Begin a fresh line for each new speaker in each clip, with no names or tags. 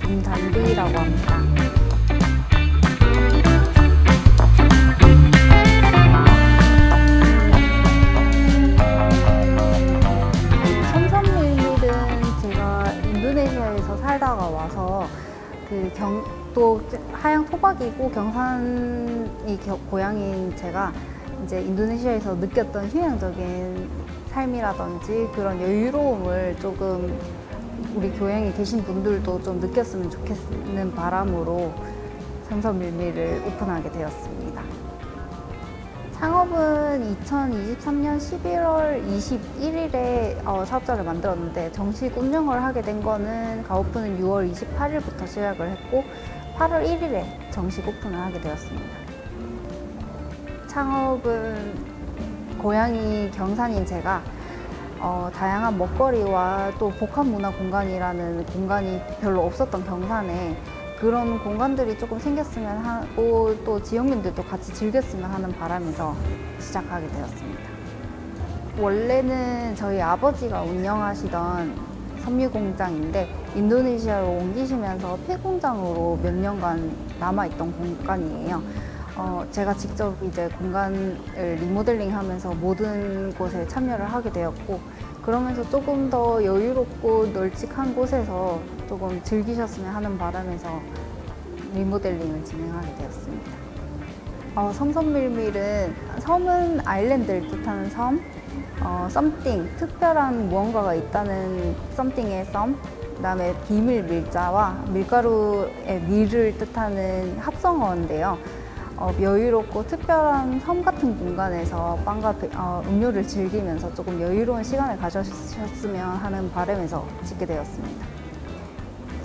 김단비라고 합니다. 삼선밀밀은 제가 인도네시아에서 살다가 와서 그 경, 또 하양 토박이고 경산이 겨- 고향인 제가 이제 인도네시아에서 느꼈던 휴양적인 삶이라든지 그런 여유로움을 조금 우리 교양에 계신 분들도 좀 느꼈으면 좋겠는 바람으로 삼선밀밀을 오픈하게 되었습니다. 창업은 2023년 11월 21일에 어, 사업자를 만들었는데 정식 운영을 하게 된 거는 가오픈은 6월 28일부터 시작을 했고 8월 1일에 정식 오픈을 하게 되었습니다. 창업은 고향이 경산인 제가 어, 다양한 먹거리와 또 복합 문화 공간이라는 공간이 별로 없었던 경산에 그런 공간들이 조금 생겼으면 하고 또 지역민들도 같이 즐겼으면 하는 바람에서 시작하게 되었습니다. 원래는 저희 아버지가 운영하시던 섬유 공장인데 인도네시아로 옮기시면서 폐공장으로 몇 년간 남아있던 공간이에요. 어, 제가 직접 이제 공간을 리모델링 하면서 모든 곳에 참여를 하게 되었고, 그러면서 조금 더 여유롭고 널찍한 곳에서 조금 즐기셨으면 하는 바람에서 리모델링을 진행하게 되었습니다. 어, 섬섬밀밀은 섬은 아일랜드를 뜻하는 섬, 어, 썸띵, 특별한 무언가가 있다는 썸띵의 썸, 그다음에 비밀 밀자와 밀가루의 밀을 뜻하는 합성어인데요. 어, 여유롭고 특별한 섬 같은 공간에서 빵과 배- 어, 음료를 즐기면서 조금 여유로운 시간을 가졌으면 하는 바람에서 짓게 되었습니다.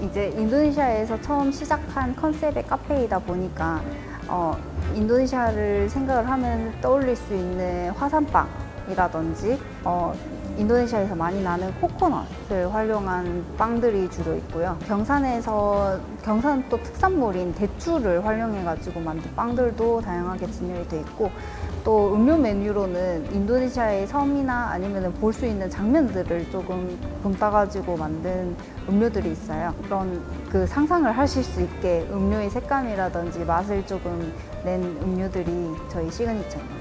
이제 인도네시아에서 처음 시작한 컨셉의 카페이다 보니까 어, 인도네시아를 생각을 하면 떠올릴 수 있는 화산빵이라든지 어, 인도네시아에서 많이 나는 코코넛을 활용한 빵들이 주로 있고요. 경산에서 경산 또 특산물인 대추를 활용해가지고 만든 빵들도 다양하게 진열이 돼 있고 또 음료 메뉴로는 인도네시아의 섬이나 아니면 볼 수 있는 장면들을 조금 본따가지고 만든 음료들이 있어요. 그런 그 상상을 하실 수 있게 음료의 색감이라든지 맛을 조금 낸 음료들이 저희 시그니처입니다.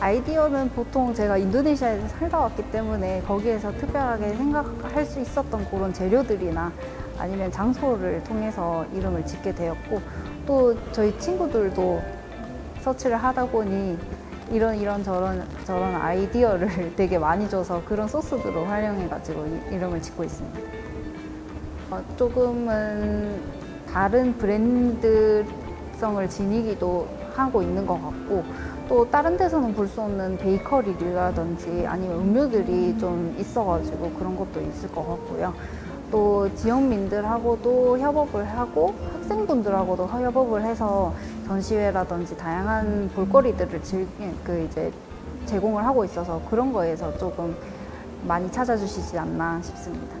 아이디어는 보통 제가 인도네시아에서 살다 왔기 때문에 거기에서 특별하게 생각할 수 있었던 그런 재료들이나 아니면 장소를 통해서 이름을 짓게 되었고 또 저희 친구들도 서치를 하다 보니 이런 이런 저런 저런 아이디어를 되게 많이 줘서 그런 소스들을 활용해가지고 이- 이름을 짓고 있습니다. 어, 조금은 다른 브랜드성을 지니기도 하고 있는 것 같고 또 다른 데서는 볼 수 없는 베이커리라든지 아니면 음료들이 좀 있어가지고 그런 것도 있을 것 같고요. 또 지역민들하고도 협업을 하고 학생분들하고도 협업을 해서 전시회라든지 다양한 볼거리들을 즐, 그 이제 제공을 하고 있어서 그런 거에서 조금 많이 찾아주시지 않나 싶습니다.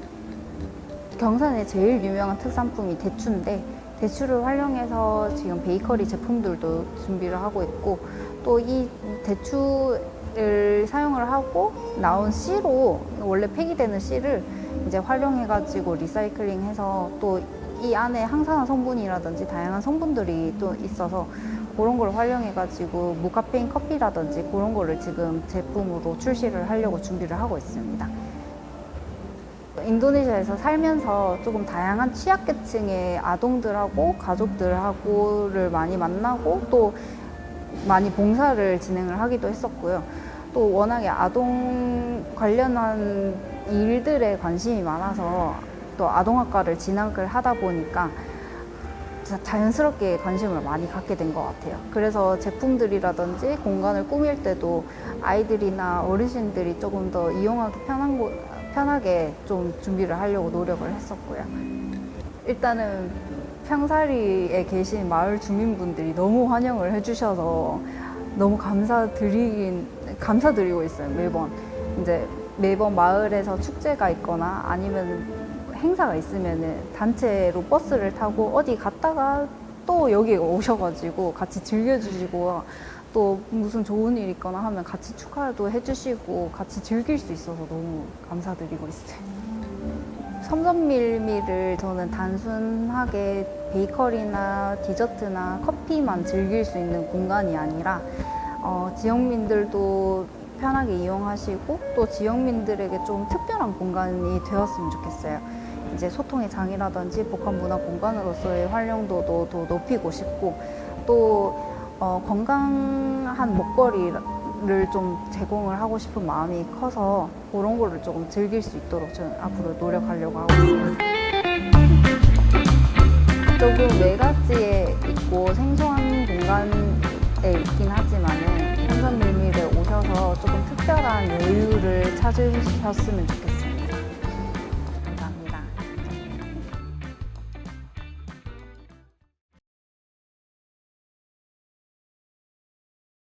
경산의 제일 유명한 특산품이 대추인데 대추를 활용해서 지금 베이커리 제품들도 준비를 하고 있고 또 이 대추를 사용을 하고 나온 씨로 원래 폐기되는 씨를 이제 활용해가지고 리사이클링해서 또 이 안에 항산화 성분이라든지 다양한 성분들이 또 있어서 그런 걸 활용해가지고 무카페인 커피라든지 그런 거를 지금 제품으로 출시를 하려고 준비를 하고 있습니다. 인도네시아에서 살면서 조금 다양한 취약계층의 아동들하고 가족들하고를 많이 만나고 또 많이 봉사를 진행을 하기도 했었고요. 또 워낙에 아동 관련한 일들에 관심이 많아서 또 아동학과를 진학을 하다 보니까 자- 자연스럽게 관심을 많이 갖게 된 것 같아요. 그래서 제품들이라든지 공간을 꾸밀 때도 아이들이나 어르신들이 조금 더 이용하기 편한 곳, 편하게 좀 준비를 하려고 노력을 했었고요. 일단은 평사리에 계신 마을 주민분들이 너무 환영을 해주셔서 너무 감사드리긴 감사드리고 있어요 매번 이제 매번 마을에서 축제가 있거나 아니면 행사가 있으면은 단체로 버스를 타고 어디 갔다가 또 여기 오셔가지고 같이 즐겨주시고 또 무슨 좋은 일 있거나 하면 같이 축하도 해주시고 같이 즐길 수 있어서 너무 감사드리고 있어요. 삼선밀미를 저는 단순하게 베이커리나 디저트나 커피만 즐길 수 있는 공간이 아니라 어, 지역민들도 편하게 이용하시고 또 지역민들에게 좀 특별한 공간이 되었으면 좋겠어요. 이제 소통의 장이라든지 복합 문화 공간으로서의 활용도도 더 높이고 싶고 또 어, 건강한 먹거리를 좀 제공을 하고 싶은 마음이 커서 그런 거를 조금 즐길 수 있도록 저는 앞으로 노력하려고 하고 있습니다. 조금 외갓지에 있고 생소한 공간에 있긴 하지만은 삼선밀밀에 오셔서 조금 특별한 여유를 찾으셨으면 좋겠어요.